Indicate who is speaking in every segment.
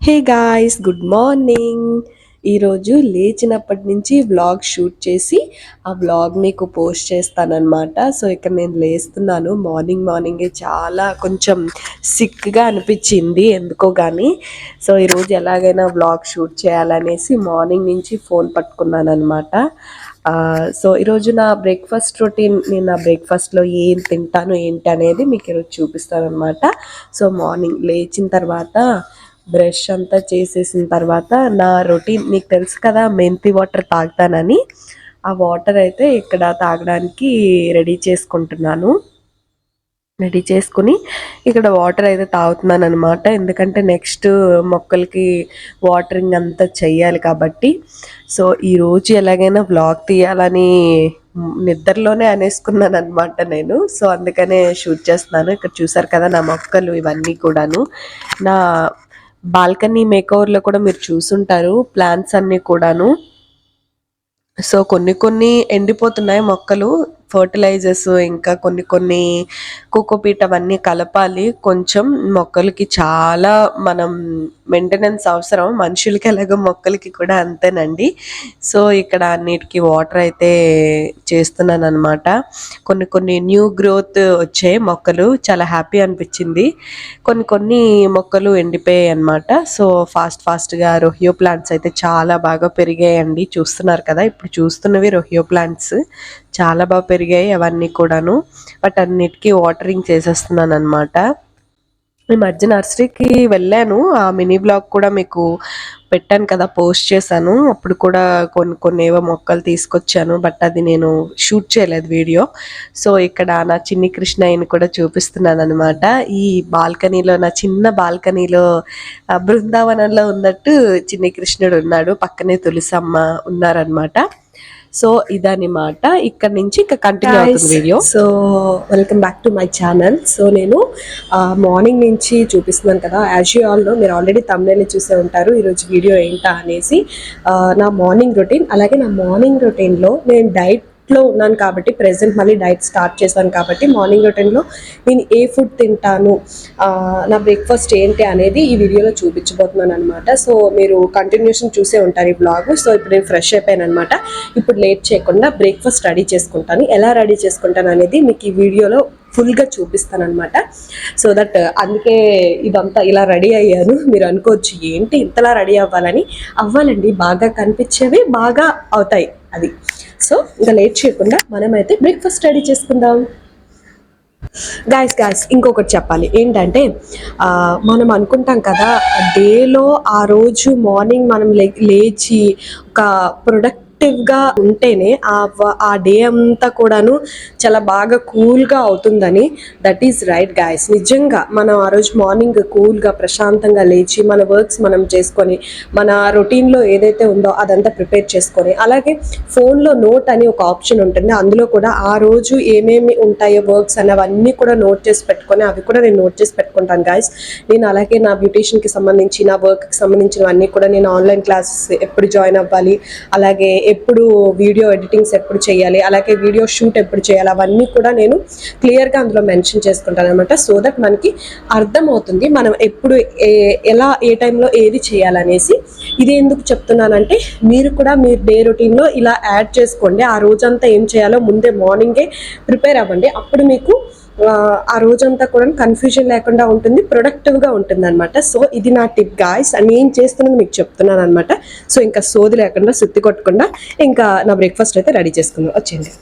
Speaker 1: Hey guys good morning. ఈరోజు లేచినప్పటి నుంచి వ్లాగ్ షూట్ చేసి ఆ వ్లాగ్ మీకు పోస్ట్ చేస్తానన్నమాట. సో ఇక్కడ నేను లేస్తున్నాను. మార్నింగ్ మార్నింగే చాలా కొంచెం సిక్గా అనిపించింది ఎందుకో కానీ సో ఈరోజు ఎలాగైనా వ్లాగ్ షూట్ చేయాలనేసి మార్నింగ్ నుంచి ఫోన్ పట్టుకున్నాను అనమాట సో ఈరోజు నా బ్రేక్ఫాస్ట్ రొటీన్ నేను నా బ్రేక్ఫాస్ట్లో ఏం తింటాను ఏంటి అనేది మీకు ఈరోజు చూపిస్తాను అనమాట సో మార్నింగ్ లేచిన తర్వాత బ్రష్ అంతా చేసేసిన తర్వాత నా రొటీన్ మీకు తెలుసు కదా మెంతి వాటర్ తాగుతానని. ఆ వాటర్ అయితే ఇక్కడ తాగడానికి రెడీ చేసుకుంటున్నాను. రెడీ చేసుకుని ఇక్కడ వాటర్ అయితే తాగుతున్నాను అనమాట ఎందుకంటే నెక్స్ట్ మొక్కలకి వాటరింగ్ అంతా చెయ్యాలి కాబట్టి. సో ఈరోజు ఎలాగైనా వ్లాగ్ తీయాలని నిద్రలోనే అనేసుకున్నాను అనమాట నేను. సో అందుకనే షూట్ చేస్తున్నాను. ఇక్కడ చూసారు కదా నా మొక్కలు ఇవన్నీ కూడాను. నా బాల్కనీ మేకోవర్లో కూడా మీరు చూసుంటారు ప్లాంట్స్ అన్నీ కూడాను. సో కొన్ని కొన్ని ఎండిపోతున్నాయి మొక్కలు ఫర్టిలైజర్స్ ఇంకా కొన్ని కొన్ని కోకోపీట్ అవన్నీ కలపాలి. కొంచెం మొక్కలకి చాలా మనం మెయింటెనెన్స్ అవసరం. మనుషులకి ఎలాగో మొక్కలకి కూడా అంతేనండి. సో ఇక్కడ అన్నిటికీ వాటర్ అయితే చేస్తున్నాను అనమాట కొన్ని కొన్ని న్యూ గ్రోత్ వచ్చాయి మొక్కలు. చాలా హ్యాపీ అనిపించింది. కొన్ని కొన్ని మొక్కలు ఎండిపోయాయి అనమాట సో ఫాస్ట్ ఫాస్ట్గా రొహియో ప్లాంట్స్ అయితే చాలా బాగా పెరిగాయండి. చూస్తున్నారు కదా ఇప్పుడు చూస్తున్నవి రొహియో ప్లాంట్స్ చాలా బాగా పెరిగాయి అవన్నీ కూడాను. బట్ అన్నిటికీ వాటరింగ్ చేసేస్తున్నాను అనమాట ఈ మధ్య నర్సరీకి వెళ్ళాను. ఆ మినీ బ్లాగ్ కూడా మీకు పెట్టాను కదా పోస్ట్ చేశాను. అప్పుడు కూడా కొన్ని కొన్ని ఏవో మొక్కలు తీసుకొచ్చాను. బట్ అది నేను షూట్ చేయలేదు వీడియో. సో ఇక్కడ నా చిన్ని కృష్ణయ్యని కూడా చూపిస్తున్నాను అనమాట ఈ బాల్కనీలో నా చిన్న బాల్కనీలో బృందావనంలో ఉన్నట్టు చిన్ని కృష్ణుడు ఉన్నాడు. పక్కనే తులసమ్మ ఉన్నారనమాట సో ఇదనమాట ఇక్కడ నుంచి ఇంకా కంటిన్యూ అవుతుంది video so welcome back to my channel so నేను మార్నింగ్ నుంచి చూపిస్తున్నాను కదా. యాజ్ యూ ఆల్ మీరు ఆల్రెడీ తమిళ చూసే ఉంటారు. ఈరోజు వీడియో ఏంటా అనేసి నా మార్నింగ్ రొటీన్ అలాగే నా మార్నింగ్ రొటీన్లో నేను డైట్ లో ఉన్నాను కాబట్టి ప్రెసెంట్ మళ్ళీ డైట్ స్టార్ట్ చేశాను కాబట్టి మార్నింగ్ రొటీన్లో నేను ఏ ఫుడ్ తింటాను నా బ్రేక్ఫాస్ట్ ఏంటి అనేది ఈ వీడియోలో చూపించబోతున్నాను అనమాట సో మీరు కంటిన్యూషన్ చూసే ఉంటారు ఈ బ్లాగ్ సో ఇప్పుడు నేను ఫ్రెష్ అయిపోయాను అనమాట ఇప్పుడు లేట్ చేయకుండా బ్రేక్ఫాస్ట్ రెడీ చేసుకుంటాను. ఎలా రెడీ చేసుకుంటాను అనేది మీకు ఈ వీడియోలో ఫుల్గా చూపిస్తాను అనమాట సో దట్ అందుకే ఇదంతా ఇలా రెడీ అయ్యాను. మీరు అనుకోవచ్చు ఏంటి ఇంతలా రెడీ అవ్వాలని? అవ్వాలండి. బాగా కనిపించేవి బాగా అవుతాయి. అది. సో ఇంకా లేట్ చేయకుండా మనమైతే బ్రేక్ఫాస్ట్ రెడీ చేసుకుందాం. గాయస్ గాయస్ ఇంకొకటి చెప్పాలి. ఏంటంటే మనం అనుకుంటాం కదా డేలో ఆ రోజు మార్నింగ్ మనం లేచి ఒక ప్రొడక్ట్ యాక్టివ్గా ఉంటేనే ఆ ఆ డే అంతా కూడాను చాలా బాగా కూల్గా అవుతుందని దట్ ఈస్ రైట్ గాయస్ నిజంగా మనం ఆ రోజు మార్నింగ్ కూల్గా ప్రశాంతంగా లేచి మన వర్క్స్ మనం చేసుకొని మన రొటీన్లో ఏదైతే ఉందో అదంతా ప్రిపేర్ చేసుకొని అలాగే ఫోన్లో నోట్ అని ఒక ఆప్షన్ ఉంటుంది. అందులో కూడా ఆ రోజు ఏమేమి ఉంటాయో వర్క్స్ అని అవన్నీ కూడా నోట్ చేసి పెట్టుకొని అవి కూడా నేను నోట్ చేసి పెట్టుకుంటాను గాయస్ నేను అలాగే నా బ్యూటీషియన్కి సంబంధించి నా వర్క్కి సంబంధించినవన్నీ కూడా నేను ఆన్లైన్ క్లాసెస్ ఎప్పుడు జాయిన్ అవ్వాలి. అలాగే ఎప్పుడు వీడియో ఎడిటింగ్స్ ఎప్పుడు చేయాలి అలాగే వీడియో షూట్ ఎప్పుడు చేయాలి అవన్నీ కూడా నేను క్లియర్గా అందులో మెన్షన్ చేసుకుంటాను అనమాట సో దట్ మనకి అర్థమవుతుంది మనం ఎప్పుడు ఎలా ఏ టైంలో ఏది చేయాలనేసి. ఇది ఎందుకు చెప్తున్నానంటే మీరు కూడా మీ డే రొటీన్లో ఇలా యాడ్ చేసుకోండి. ఆ రోజంతా ఏం చేయాలో ముందే మార్నింగే ప్రిపేర్ అవ్వండి. అప్పుడు మీకు ఆ రోజంతా కూడా కన్ఫ్యూజన్ లేకుండా ఉంటుంది ప్రొడక్టివ్గా ఉంటుంది అనమాట సో ఇది నా టిప్ గాయస్ నేను చేస్తున్నది మీకు చెప్తున్నాను అనమాట సో ఇంకా సోది లేకుండా సుత్తి కొట్టకుండా ఇంకా నా బ్రేక్ఫాస్ట్ అయితే రెడీ చేసుకుందాం. వచ్చింది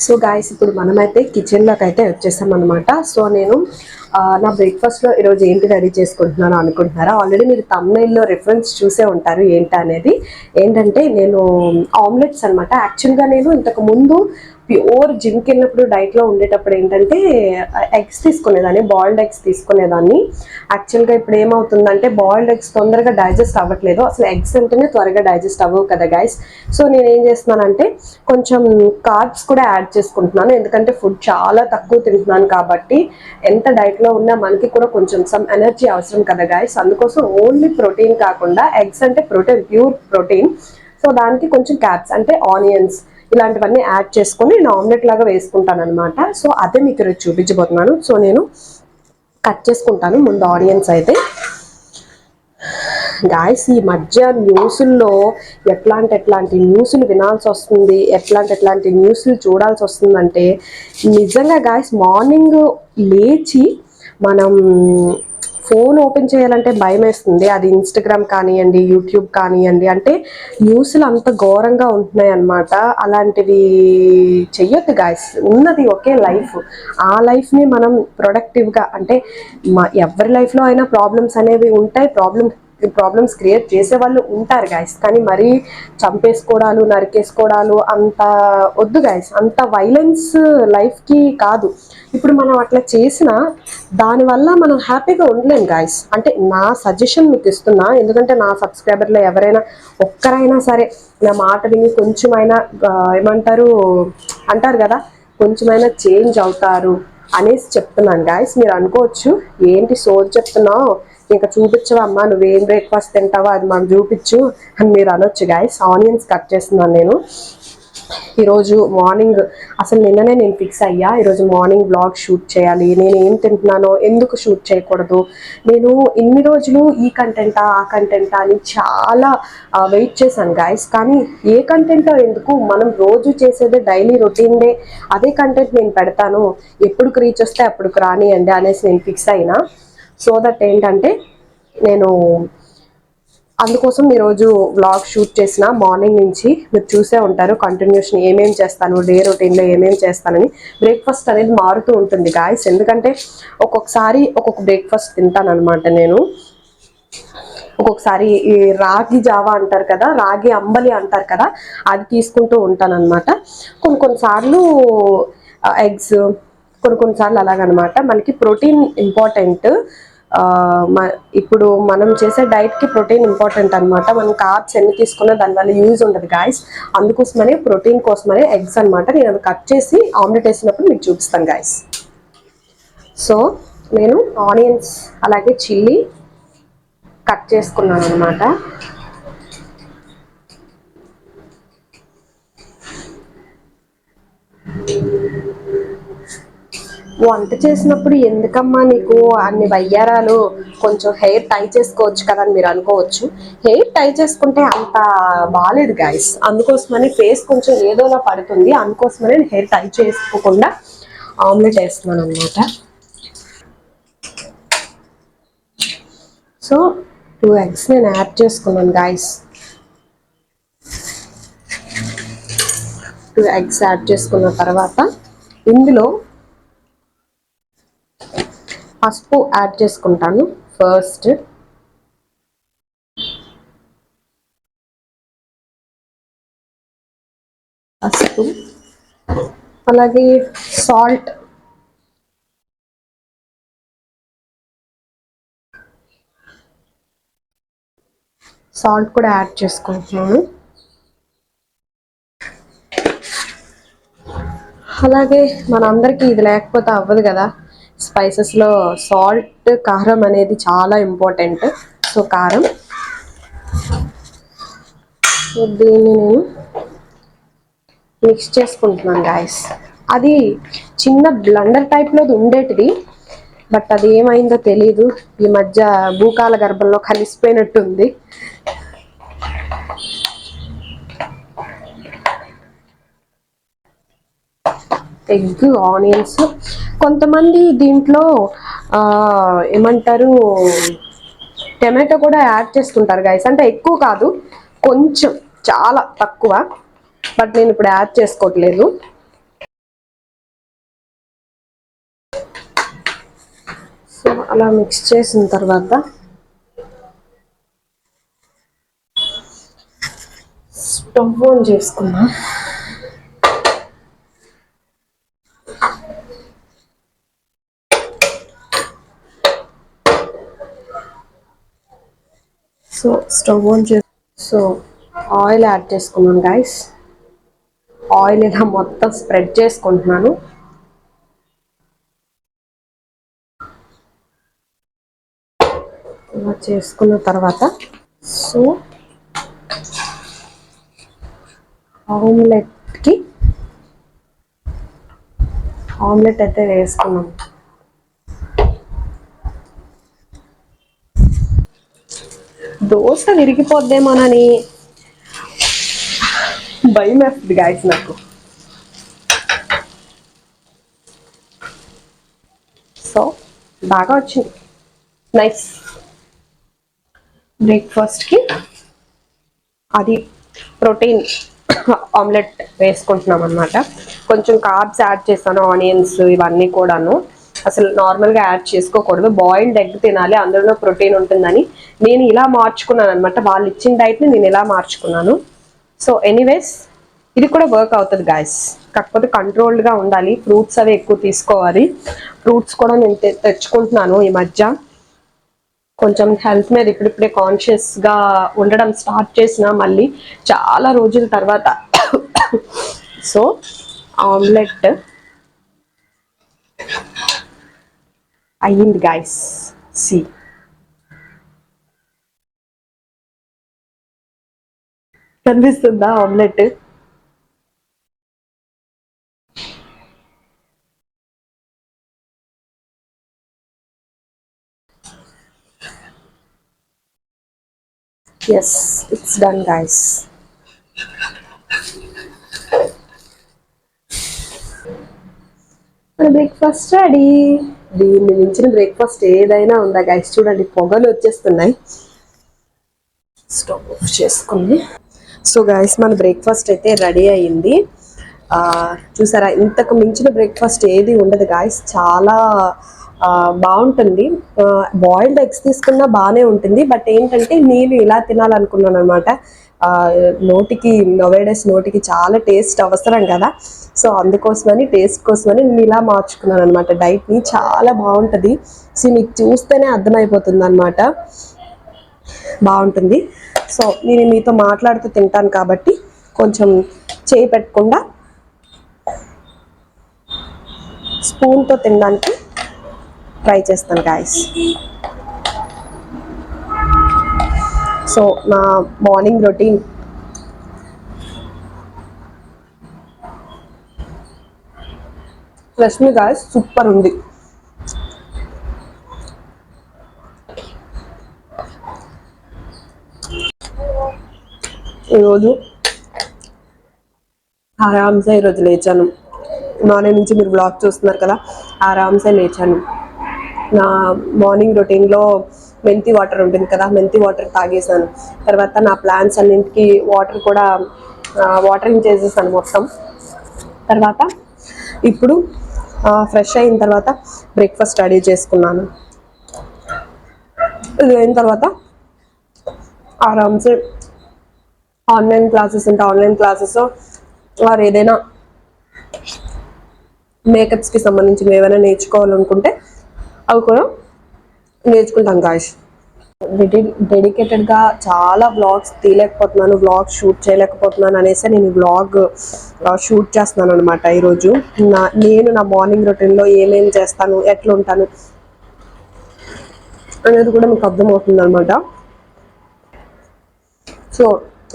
Speaker 1: సో గాయస్ ఇప్పుడు మనమైతే కిచెన్లోకి అయితే వచ్చేసామన్నమాట. సో నేను నా బ్రేక్ఫాస్ట్లో ఈరోజు ఏంటి రెడీ చేసుకుంటున్నాను అనుకుంటున్నారా? ఆల్రెడీ మీరు తమిళలో రిఫరెన్స్ చూసే ఉంటారు ఏంటి అనేది ఏంటంటే నేను ఆమ్లెట్స్ అనమాట యాక్చువల్గా నేను ఇంతకు ముందు ప్యూర్ జిమ్కి వెళ్ళినప్పుడు డైట్లో ఉండేటప్పుడు ఏంటంటే ఎగ్స్ తీసుకునేదాన్ని బాయిల్డ్ ఎగ్స్ తీసుకునేదాన్ని. యాక్చువల్గా ఇప్పుడు ఏమవుతుందంటే బాయిల్డ్ ఎగ్స్ తొందరగా డైజెస్ట్ అవ్వట్లేదు. అసలు ఎగ్స్ అంటేనే త్వరగా డైజెస్ట్ అవ్వవు కదా గైస్ సో నేను ఏం చేస్తున్నానంటే కొంచెం కార్బ్స్ కూడా యాడ్ చేసుకుంటున్నాను. ఎందుకంటే ఫుడ్ చాలా తక్కువ తింటున్నాను కాబట్టి ఎంత డైట్లో ఉన్నా మనకి కూడా కొంచెం సమ్ ఎనర్జీ అవసరం కదా గాయస్ అందుకోసం ఓన్లీ ప్రోటీన్ కాకుండా ఎగ్స్ అంటే ప్రోటీన్ ప్యూర్ ప్రోటీన్ సో దానికి కొంచెం క్యాప్స్ అంటే ఆనియన్స్ ఇలాంటివన్నీ యాడ్ చేసుకొని నేను ఆమ్లెట్ లాగా వేసుకుంటాను అనమాట సో అదే మీకు ఇక్కడ చూపించబోతున్నాను. సో నేను కట్ చేసుకుంటాను. ముందు ఆనియన్స్ అయితే. గాయస్ ఈ మధ్య న్యూస్ల్లో ఎట్లాంటి ఎట్లాంటి న్యూస్లు వినాల్సి వస్తుంది ఎట్లాంటి ఎట్లాంటి న్యూస్లు చూడాల్సి వస్తుందంటే నిజంగా గాయస్ మార్నింగ్ లేచి మనం ఫోన్ ఓపెన్ చేయాలంటే భయం వేస్తుంది అది ఇన్స్టాగ్రామ్ కానివ్వండి యూట్యూబ్ కానివ్వండి అంటే న్యూస్లు అంత ఘోరంగా ఉంటున్నాయి అన్నమాట అలాంటివి చెయ్యొద్దు గాయస్ ఉన్నది ఒకే లైఫ్. ఆ లైఫ్ని మనం ప్రొడక్టివ్గా అంటే మా ఎవరి లైఫ్లో అయినా ప్రాబ్లమ్స్ అనేవి ఉంటాయి. ప్రాబ్లమ్ ప్రాబ్లమ్స్ క్రియేట్ చేసే వాళ్ళు ఉంటారు గాయస్ కానీ మరీ చంపేసుకోవడాలు నరికేసుకోవడాలు అంత వద్దు గాయస్ అంత వైలెన్స్ లైఫ్కి కాదు. ఇప్పుడు మనం అట్లా చేసిన దానివల్ల మనం హ్యాపీగా ఉండలేం గాయస్ అంటే నా సజెషన్ మీకు ఇస్తున్నా. ఎందుకంటే నా సబ్స్క్రైబర్లో ఎవరైనా ఒక్కరైనా సరే నా మాట విని కొంచెమైనా ఏమంటారు అంటారు కదా కొంచెమైనా చేంజ్ అవుతారు. అనేసి చెప్తున్నాను గాయస్ మీరు అనుకోవచ్చు ఏంటి సోది చెప్తున్నావు? ఇంకా చూపించవమ్మా నువ్వేం బ్రేక్ఫాస్ట్ తింటావో? అది మనం చూపించు అని మీరు అనొచ్చు గాయస్ ఆనియన్స్ కట్ చేస్తున్నాను నేను. ఈరోజు మార్నింగ్ అసలు నిన్ననే నేను ఫిక్స్ అయ్యా ఈరోజు మార్నింగ్ బ్లాగ్ షూట్ చేయాలి నేను ఏం తింటున్నానో ఎందుకు షూట్ చేయకూడదు నేను ఇన్ని రోజులు ఈ కంటెంటా ఆ కంటెంటా అని చాలా వెయిట్ చేశాను గాయస్ కానీ ఏ కంటెంటో ఎందుకు మనం రోజు చేసేదే డైలీ రొటీన్దే అదే కంటెంట్ నేను పెడతాను. ఎప్పుడు రీచ్ వస్తే అప్పుడు రానియండి అనేసి నేను ఫిక్స్ అయినా. సో దట్ ఏంటంటే నేను అందుకోసం ఈరోజు వ్లాగ్ షూట్ చేసిన మార్నింగ్ నుంచి మీరు చూసే ఉంటారు కంటిన్యూషన్ ఏమేమి చేస్తాను డే రొటీన్లో ఏమేమి చేస్తానని. బ్రేక్ఫాస్ట్ అనేది మారుతూ ఉంటుంది గాయస్ ఎందుకంటే ఒక్కొక్కసారి ఒక్కొక్క బ్రేక్ఫాస్ట్ తింటానమాట నేను. ఒక్కొక్కసారి ఈ రాగి జావా అంటారు కదా రాగి అంబలి అంటారు కదా అది తీసుకుంటూ ఉంటానన్నమాట. కొన్ని కొన్నిసార్లు ఎగ్స్ కొన్ని కొన్నిసార్లు అలాగనమాట మనకి ప్రోటీన్ ఇంపార్టెంట్ ఇప్పుడు మనం చేసే డైట్కి ప్రోటీన్ ఇంపార్టెంట్ అనమాట మనం కార్బ్స్ ఎన్ని తీసుకున్నా దానివల్ల యూజ్ ఉండదు గాయస్ అందుకోసమనే ప్రోటీన్ కోసమనే ఎగ్స్ అనమాట నేను అది కట్ చేసి ఆమ్లెట్ వేసినప్పుడు మీకు చూపిస్తాను గాయస్ సో నేను ఆనియన్స్ అలాగే చిల్లీ కట్ చేసుకున్నాను అనమాట వంట చేసినప్పుడు ఎందుకమ్మా నీకు అన్ని వయ్యారాలు? కొంచెం హెయిర్ టై చేసుకోవచ్చు కదా అని మీరు అనుకోవచ్చు. హెయిర్ టై చేసుకుంటే అంత బాగాలేదు గాయస్ అందుకోసమని ఫేస్ కొంచెం ఏదోలా పడుతుంది. అందుకోసమని నేను హెయిర్ టై చేసుకోకుండా ఆమ్లెట్ వేస్తున్నాను అనమాట సో టూ ఎగ్స్ నేను యాడ్ చేసుకున్నాను గాయస్ టూ ఎగ్స్ యాడ్ చేసుకున్న తర్వాత ఇందులో పసుపు యాడ్ చేసుకుంటాను. ఫస్ట్ పసుపు. అలాగే సాల్ట్ సాల్ట్ కూడా యాడ్ చేసుకుంటున్నాను. అలాగే మనందరికీ ఇది లేకపోతే అవ్వదు కదా. స్పైసెస్లో సాల్ట్ కారం అనేది చాలా ఇంపార్టెంట్. సో కారం. సో దీన్ని నేను మిక్స్ చేసుకుంటున్నాను గాయస్ అది చిన్న బ్లండర్ టైప్లోది ఉండేటిది బట్ అది ఏమైందో తెలీదు. ఈ మధ్య భూకాల గర్భంలో కలిసిపోయినట్టుంది. ఎగ్ ఆనియన్స్ కొంతమంది దీంట్లో ఆ, ఏమంటారు టమాటో కూడా యాడ్ చేసుకుంటారు గైస్ అంటే ఎక్కువ కాదు కొంచెం చాలా తక్కువ. బట్ నేను ఇప్పుడు యాడ్ చేసుకోవట్లేదు. సో అలా మిక్స్ చేసిన తర్వాత స్టవ్ ఆన్ చేసుకున్నా సో స్టవ్ ఆన్ చే సో ఆయిల్ యాడ్ చేసుకున్నాను గైస్ ఆయిల్ ఇలా మొత్తం స్ప్రెడ్ చేసుకుంటున్నాను. ఇలా చేసుకున్న తర్వాత సో ఆమ్లెట్కి ఆమ్లెట్ అయితే వేసుకున్నాం దోశ విరిగిపోద్దేమోనని భయం వేస్తుంది గాయస్ నాకు. సో బాగా వచ్చింది. నైస్ బ్రేక్ఫాస్ట్కి అది ప్రోటీన్ ఆమ్లెట్ వేసుకుంటున్నాం అనమాట కొంచెం కార్బ్స్ యాడ్ చేస్తాను ఆనియన్స్ ఇవన్నీ కూడాను. అసలు నార్మల్గా యాడ్ చేసుకోకూడదు. బాయిల్డ్ ఎగ్ తినాలి అందులో ప్రోటీన్ ఉంటుందని. నేను ఇలా మార్చుకున్నాను అనమాట వాళ్ళు ఇచ్చిన డైట్ని నేను ఇలా మార్చుకున్నాను. సో ఎనీవేస్ ఇది కూడా వర్క్ అవుతుంది గాయస్. కాకపోతే కంట్రోల్డ్గా ఉండాలి. ఫ్రూట్స్ అవి ఎక్కువ తీసుకోవాలి. ఫ్రూట్స్ కూడా నేను తె- తెచ్చుకుంటున్నాను ఈ మధ్య. కొంచెం హెల్త్ మీద ఇప్పుడిప్పుడే కాన్షియస్గా ఉండడం స్టార్ట్ చేసిన మళ్ళీ చాలా రోజుల తర్వాత. సో ఆమ్లెట్ అయ్యింది గాయస్ సి కనిపిస్తుందా omelette yes it's done guys మన బ్రేక్ఫాస్ట్ రెడీ దీన్ని మించిన బ్రేక్ఫాస్ట్ ఏదైనా ఉందా గైస్ చూడండి పొగలు వచ్చేస్తున్నాయి. స్టవ్ ఆఫ్ చేసుకుంది. సో గైస్ మన బ్రేక్ఫాస్ట్ అయితే రెడీ అయ్యింది ఆ, చూసారా? ఇంతకు మించిన బ్రేక్ఫాస్ట్ ఏది ఉండదు గాయస్ చాలా బాగుంటుంది. బాయిల్డ్ ఎగ్స్ తీసుకున్నా బాగానే ఉంటుంది. బట్ ఏంటంటే నేను ఇలా తినాలనుకున్నాను అనమాట నోటికి నోవేడేస్ నోటికి చాలా టేస్ట్ అవసరం కదా. సో అందుకోసమని టేస్ట్ కోసమని నేను ఇలా మార్చుకున్నాను అనమాట డైట్ని చాలా బాగుంటుంది. సో మీకు చూస్తేనే అర్థమైపోతుంది అనమాట బాగుంటుంది. సో నేను మీతో మాట్లాడుతూ తింటాను కాబట్టి కొంచెం చేయి పెట్టకుండా స్పూన్తో తినడానికి ట్రై చేస్తాను గాయస్ సో నా morning routine Rashmi guys super ఉంది. ఈరోజు ఆరామ్సే ఈరోజు లేచాను. మార్నింగ్ నుంచి మీరు బ్లాగ్ చూస్తున్నారు కదా ఆరామ్సే లేచాను. నా మార్నింగ్ రొటీన్లో మెంతి వాటర్ ఉంటుంది కదా మెంతి వాటర్ తాగేసాను. తర్వాత నా ప్లాంట్స్ అన్నింటికి వాటర్ కూడా వాటరింగ్ చేసేసాను మొత్తం. తర్వాత ఇప్పుడు ఫ్రెష్ అయిన తర్వాత బ్రేక్ఫాస్ట్ రెడీ చేసుకున్నాను. ఇది అయిన తర్వాత ఆరామ్సే ఆన్లైన్ క్లాసెస్ ఉంటే ఆన్లైన్ క్లాసెస్ వారు ఏదైనా మేకప్స్కి సంబంధించినవి ఏమైనా నేర్చుకోవాలనుకుంటే అవి కూడా నేర్చుకుంటాం గాయస్ డెడికేటెడ్గా చాలా బ్లాగ్స్ తీయలేకపోతున్నాను బ్లాగ్ షూట్ చేయలేకపోతున్నాను అనేసి నేను ఈ బ్లాగ్ షూట్ చేస్తున్నాను అనమాట ఈరోజు. నా నేను నా మార్నింగ్ రొటీన్లో ఏమేమి చేస్తాను ఎట్లా ఉంటాను అనేది కూడా మీకు అర్థమవుతుంది అనమాట సో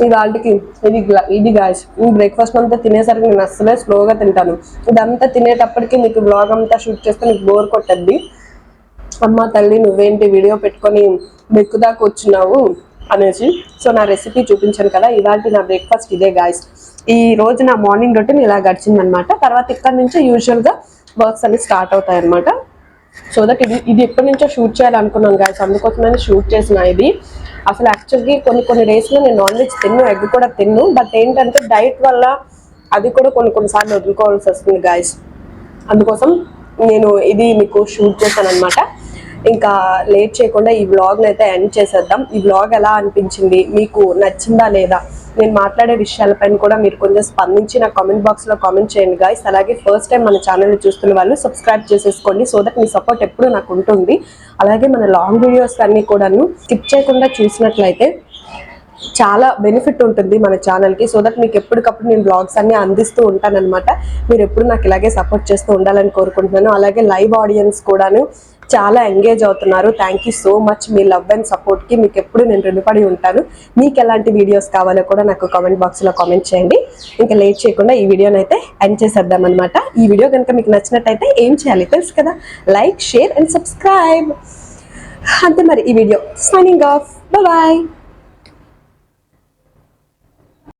Speaker 1: ఇవాళకి ఇది ఇది గాయస్ ఈ బ్రేక్ఫాస్ట్ అంతా తినేసరికి నేను అస్సలే స్లోగా తింటాను. ఇదంతా తినేటప్పటికి మీకు బ్లాగ్ అంతా షూట్ చేస్తే మీకు బోర్ కొట్టద్ది. అమ్మ తల్లి నువ్వేంటి వీడియో పెట్టుకొని మెక్కుదా కూర్చున్నావు అనేసి. సో నా రెసిపీ చూపించాను కదా ఇలాంటి నా బ్రేక్ఫాస్ట్ ఇదే గాయస్ ఈ రోజు నా మార్నింగ్ రొటీన్ ఇలా గడిచిందనమాట తర్వాత ఇక్కడ నుంచి యూజువల్గా వర్క్స్ అన్ని స్టార్ట్ అవుతాయి అనమాట సో దట్ ఇది ఇది ఎప్పటి నుంచో షూట్ చేయాలనుకున్నాను గాయస్ అందుకోసమైనా షూట్ చేసిన ఇది. అసలు యాక్చువల్గా కొన్ని కొన్ని డేస్లో నేను నాన్ వెజ్ తిన్ను ఎగ్ కూడా తిన్ను. బట్ ఏంటంటే డైట్ వల్ల అది కూడా కొన్ని కొన్నిసార్లు వదులుకోవాల్సి వస్తుంది గాయస్ అందుకోసం నేను ఇది మీకు షూట్ చేశాను అనమాట ఇంకా లేట్ చేయకుండా ఈ వ్లాగ్ని అయితే ఎండ్ చేసేద్దాం. ఈ వ్లాగ్ ఎలా అనిపించింది? మీకు నచ్చిందా లేదా? నేను మాట్లాడే విషయాలపైన కూడా మీరు కొంచెం స్పందించి నా కామెంట్ బాక్స్లో కామెంట్ చేయండి గాయస్ అలాగే ఫస్ట్ టైం మన ఛానల్ చూస్తున్న వాళ్ళు సబ్స్క్రైబ్ చేసేసుకోండి సో దట్ మీ సపోర్ట్ ఎప్పుడూ నాకు ఉంటుంది. అలాగే మన లాంగ్ వీడియోస్ అన్నీ కూడాను స్కిప్ చేయకుండా చూసినట్లయితే చాలా బెనిఫిట్ ఉంటుంది మన ఛానల్కి సో దట్ మీకు ఎప్పటికప్పుడు నేను బ్లాగ్స్ అన్ని అందిస్తూ ఉంటానన్నమాట. మీరు ఎప్పుడు నాకు ఇలాగే సపోర్ట్ చేస్తూ ఉండాలని కోరుకుంటున్నాను. అలాగే లైవ్ ఆడియన్స్ కూడాను చాలా ఎంగేజ్ అవుతున్నారు. థ్యాంక్ యూ సో మచ్ మీ లవ్ అండ్ సపోర్ట్కి మీకు ఎప్పుడు నేను రుణపడి ఉంటాను. మీకు ఎలాంటి వీడియోస్ కావాలో కూడా నాకు కామెంట్ బాక్స్లో కామెంట్ చేయండి. ఇంకా లేట్ చేయకుండా ఈ వీడియోని అయితే ఎండ్ చేసేద్దాం అనమాట ఈ వీడియో కనుక మీకు నచ్చినట్టయితే ఏం చేయాలి తెలుసు కదా? లైక్ షేర్ అండ్ సబ్స్క్రైబ్ అంతే మరి ఈ వీడియో సైనింగ్ ఆఫ్ బాయ్